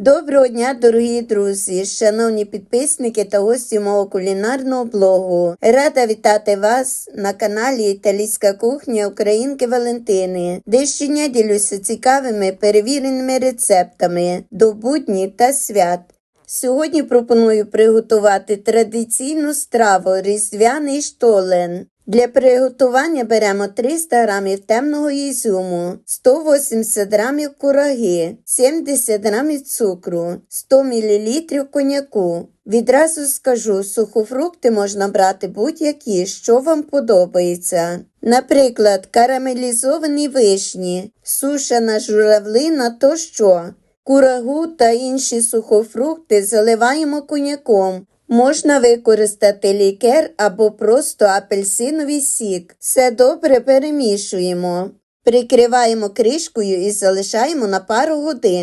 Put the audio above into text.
Доброго дня, дорогі друзі, шановні підписники та гості мого кулінарного блогу. Рада вітати вас на каналі Італійська кухня Українки Валентини, де щодня ділюся цікавими перевіреними рецептами до будні та свят. Сьогодні пропоную приготувати традиційну страву різдвяний штолен. Для приготування беремо 300 г темного ізюму, 180 г кураги, 70 г цукру, 100 мл коньяку. Відразу скажу, сухофрукти можна брати будь-які, що вам подобається. Наприклад, карамелізовані вишні, сушена журавлина тощо. Курагу та інші сухофрукти заливаємо коньяком. Можна використати лікер або просто апельсиновий сік. Все добре перемішуємо. Прикриваємо кришкою і залишаємо на пару годин.